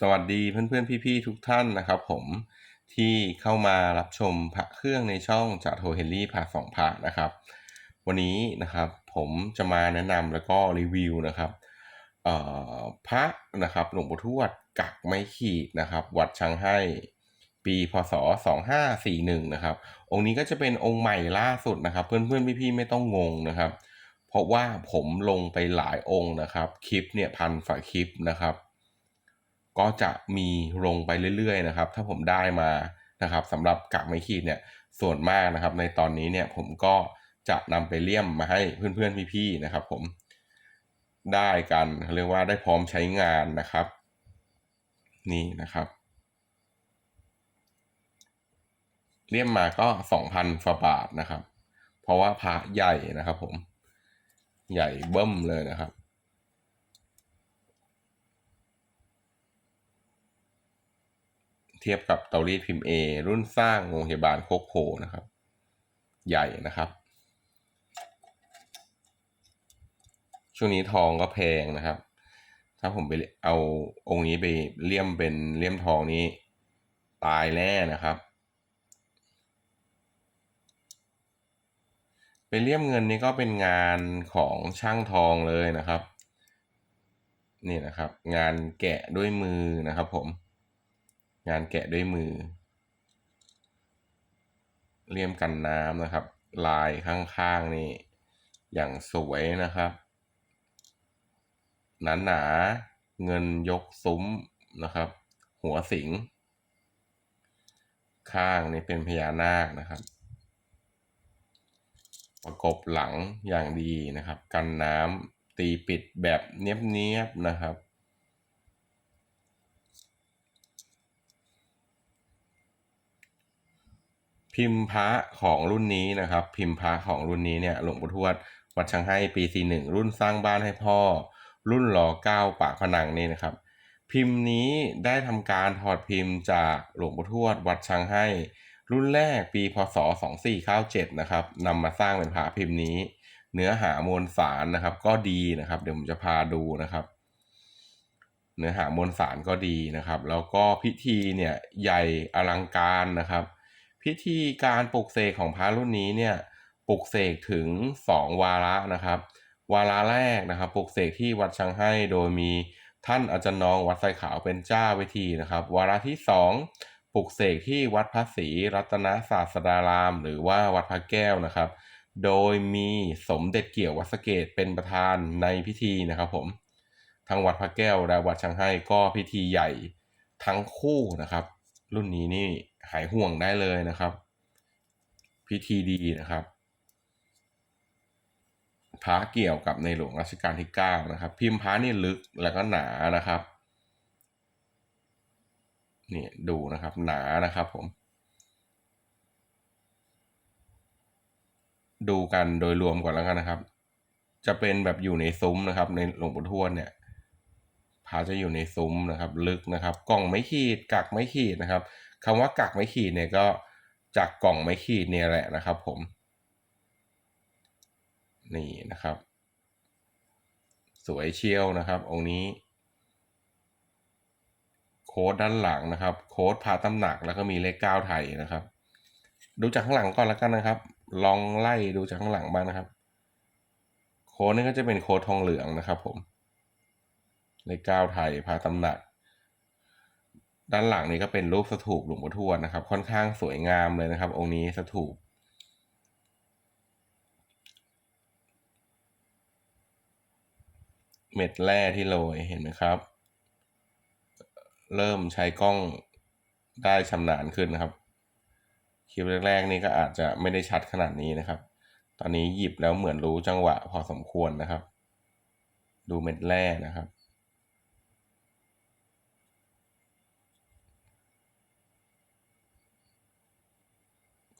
สวัสดีเพื่อนๆ พี่ๆ ทุกท่านนะครับผมที่เข้ามารับชมพระเครื่องในช่องจากโทเฮนรี่พาสองพระนะครับ วันนี้นะครับผมจะมาแนะนำแล้วก็รีวิวนะครับเอ่อพระนะครับหลวงปู่ทวดกักไม้ขีดนะครับ วัดช้างให้ปีพศ 2541 นะครับ องค์นี้ก็จะเป็นองค์ใหม่ล่าสุดนะครับ เพื่อนๆ พี่ๆ ไม่ต้องงงนะครับ เพราะว่าผมลงไปหลายองค์นะครับ คลิปเนี่ยพันฝาคลิปนะครับ ก็จะมีลงไปเรื่อยๆนะครับ ถ้าผมได้มานะครับสำหรับกากไม้ขีดเนี่ยส่วนมากนะครับ ในตอนนี้เนี่ยผมก็จะนำไปเลี่ยมมาให้เพื่อนๆพี่ๆนะครับ ผมได้กันเรียกว่าได้พร้อมใช้งานนะครับ นี่นะครับเลี่ยมมาก็สองพันฟาบาทนะครับ เพราะว่าพระใหญ่นะครับ ผมใหญ่เบิ้มเลยนะครับ ทียบกับเตารีดพิมพ์ A รุ่นสร้างโรงพยาบาลโคกโพนะครับ ใหญ่นะครับ ช่วงนี้ทองก็แพงนะครับ ถ้าผมไปเอาองค์นี้ไปเลี่ยมเป็นเลี่ยมทองนี้ ตายแน่นะครับเป็นเลี่ยมเงินนี่ก็เป็นงานของช่างทองเลยนะครับ นี่นะครับ งานแกะด้วยมือนะครับผม งานแกะด้วยมือ เลี่ยมกันน้ำนะครับ ลายข้างๆนี่ อย่างสวยนะครับ หนาหนาเงินยกซุ้มนะครับ หัวสิง ข้างนี่เป็นพญานาคนะครับ ประกบหลังอย่างดีนะครับ กันน้ำตีปิดแบบเนียบๆนะครับ พิมพ์พระของรุ่นนี้นะครับ พิมพ์พระของรุ่นนี้เนี่ยหลวงปู่ทวดวัดชังให้ปีสี่หนึ่งรุ่นสร้างบ้านให้พ่อ รุ่นหล่อเก้าปากผนังนี่นะครับ พิมพ์นี้ได้ทำการถอดพิมพ์จากหลวงปู่ทวดวัดชังให้ รุ่นแรกปีพศ2497นะครับนำมาสร้างเป็นพระพิมพ์นี้ เนื้อหามวลสารนะครับ ก็ดีนะครับ เดี๋ยวผมจะพาดูนะครับเนื้อหามวลสารก็ดีนะครับ แล้วก็พิธีเนี่ยใหญ่อลังการนะครับ พิธีการปลุกเสกของพระรุ่นนี้เนี่ยปลุกเสกถึง 2 วาระนะครับ วาระแรกนะครับปลุกเสกที่วัดชังให้โดยมีท่านอาจารย์น้องวัดไซขาวเป็นเจ้าวิธีนะครับ วาระที่ 2 ปลุกเสกที่วัดพระศรีรัตนศาสดาราม หรือว่าวัดพระแก้วนะครับ โดยมีสมเด็จเกี่ยววัดสะเกตเป็นประธานในพิธีนะครับผมทั้งวัดพระแก้วและวัดชังให้ก็พิธีใหญ่ทั้งคู่นะครับ รุ่นนี้นี่ หายห่วงได้เลยนะครับ พิธีดีนะครับพระเกี่ยวกับในหลวงรัชกาลที่เก้านะครับ พิมพ์พระนี่ลึกแล้วก็หนานะครับนี่ดูนะครับหนานะครับผม ดูกันโดยรวมก่อนแล้วกันนะครับ จะเป็นแบบอยู่ในซุ้มนะครับ ในหลวงปู่ทวดเนี่ย พระจะอยู่ในซุ้มนะครับ ลึกนะครับ กล่องไม่ขีดกักไม่ขีดนะครับคำว่ากักไม่ขีดเนี่ยก็จากกล่องไม่ขีดเนี่ยแหละนะครับ ผม นี่นะครับ สวยเชี่ยวนะครับองค์นี้ โค้ดด้านหลังนะครับ โค้ดพาตำหนักแล้วก็มีเลขเก้าไทยนะครับ ดูจากข้างหลังก่อนแล้วกันนะครับ ลองไล่ดูจากข้างหลังบ้างนะครับ โค้ดนี่ก็จะเป็นโค้ดทองเหลืองนะครับ ผม เลขเก้าไทยพาตำหนัก ด้านหลังนี้ก็เป็นรูปสถูปหลวงปู่ทวดนะครับ ค่อนข้างสวยงามเลยนะครับ องค์นี้สถูปเม็ดแร่ที่โรยเห็นไหมครับ เริ่มใช้กล้องได้ชำนาญขึ้นนะครับ คลิปแรกๆนี่ก็อาจจะไม่ได้ชัดขนาดนี้นะครับ ตอนนี้หยิบแล้วเหมือนรู้จังหวะพอสมควรนะครับ ดูเม็ดแร่นะครับ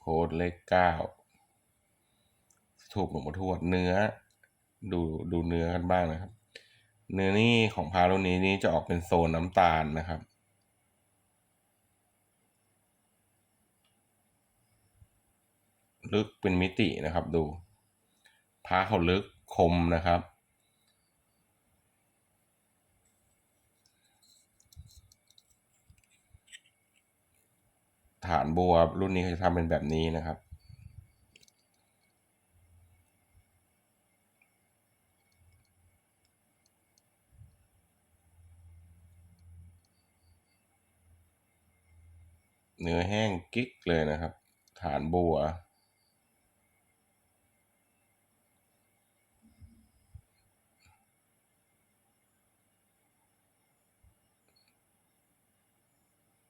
ค้ดเลขเก้าถูกหลวงพ่อทวดเนื้อ ดูดูเนื้อกันบ้างนะครับ เนื้อนี่ของพารุ่นนี้นี่จะออกเป็นโซนน้ำตาลนะครับลึกเป็นมิตินะครับดูพาเขาลึกคมนะครับ ฐานบัวรุ่นนี้เขาจะทำเป็นแบบนี้นะครับ เนื้อแห้งกิ๊กเลยนะครับ ฐานบัว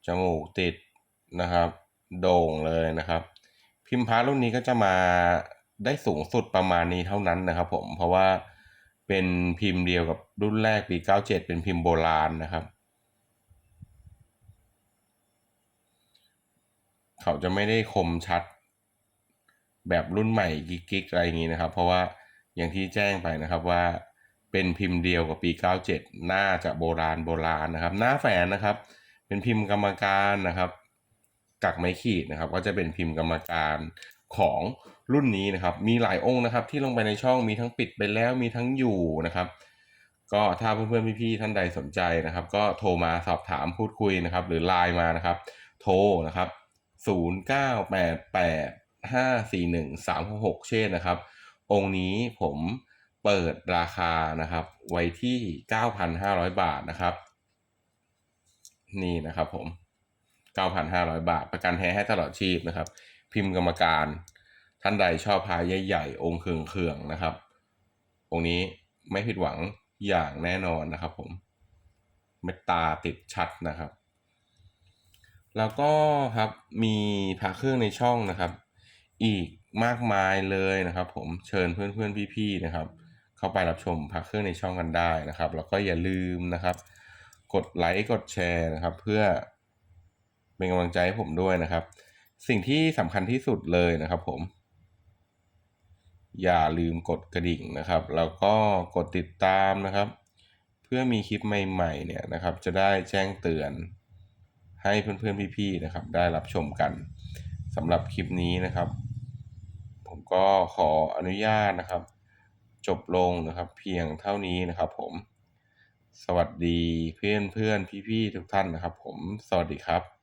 จมูกติด นะครับโด่งเลยนะครับ พิมพ์พารุ่นนี้ก็จะมาได้สูงสุดประมาณนี้เท่านั้นนะครับ ผมเพราะว่าเป็นพิมพ์เดียวกับรุ่นแรกปี 97 เป็นพิมพ์โบราณนะครับ เขาจะไม่ได้คมชัดแบบรุ่นใหม่กิ๊กๆอะไรอย่างนี้นะครับ เพราะว่าอย่างที่แจ้งไปนะครับว่าเป็นพิมพ์เดียวกับปี 97 น่าจะโบราณโบราณนะครับ หน้าแฝนนะครับ เป็นพิมพ์กรรมการนะครับ กักไม้ขีดนะครับ ก็จะเป็นพิมพ์กรรมการของรุ่นนี้นะครับ มีหลายองค์นะครับ ที่ลงไปในช่องมีทั้งปิดไปแล้วมีทั้งอยู่นะครับ ก็ถ้าเพื่อนๆพี่ๆท่านใดสนใจนะครับ ก็โทรมาสอบถามพูดคุยนะครับ หรือไลน์มานะครับ โทรนะครับ0988541366เช่นนะครับ องค์นี้ผมเปิดราคานะครับ ไว้ที่ 9,500 บาทนะครับ นี่นะครับผม 9,500 บาท ประกันแท้ให้ตลอดชีพนะครับ พิมพ์กรรมการ ท่านใดชอบพายใหญ่ๆองค์เคืองๆนะครับ องค์นี้ไม่ผิดหวังอย่างแน่นอนนะครับผมเมตตาติดชัดนะครับ แล้วก็ครับมีพระเครื่องในช่องนะครับ อีกมากมายเลยนะครับ ผมเชิญเพื่อนๆพี่ๆนะครับ เข้าไปรับชมพระเครื่องในช่องกันได้นะครับ แล้วก็อย่าลืมนะครับ กดไลค์กดแชร์นะครับ เพื่อ เป็นกำลังใจให้ผมด้วยนะครับ สิ่งที่สำคัญที่สุดเลยนะครับผม อย่าลืมกดกระดิ่งนะครับ แล้วก็กดติดตามนะครับ เพื่อมีคลิปใหม่ๆเนี่ยนะครับ จะได้แจ้งเตือนให้เพื่อนๆพี่ๆนะครับ ได้รับชมกันสำหรับคลิปนี้นะครับ ผมก็ขออนุญาตนะครับ จบลงนะครับ เพียงเท่านี้นะครับผมสวัสดีเพื่อนเพื่อนพี่ๆทุกท่านนะครับผม สวัสดีครับ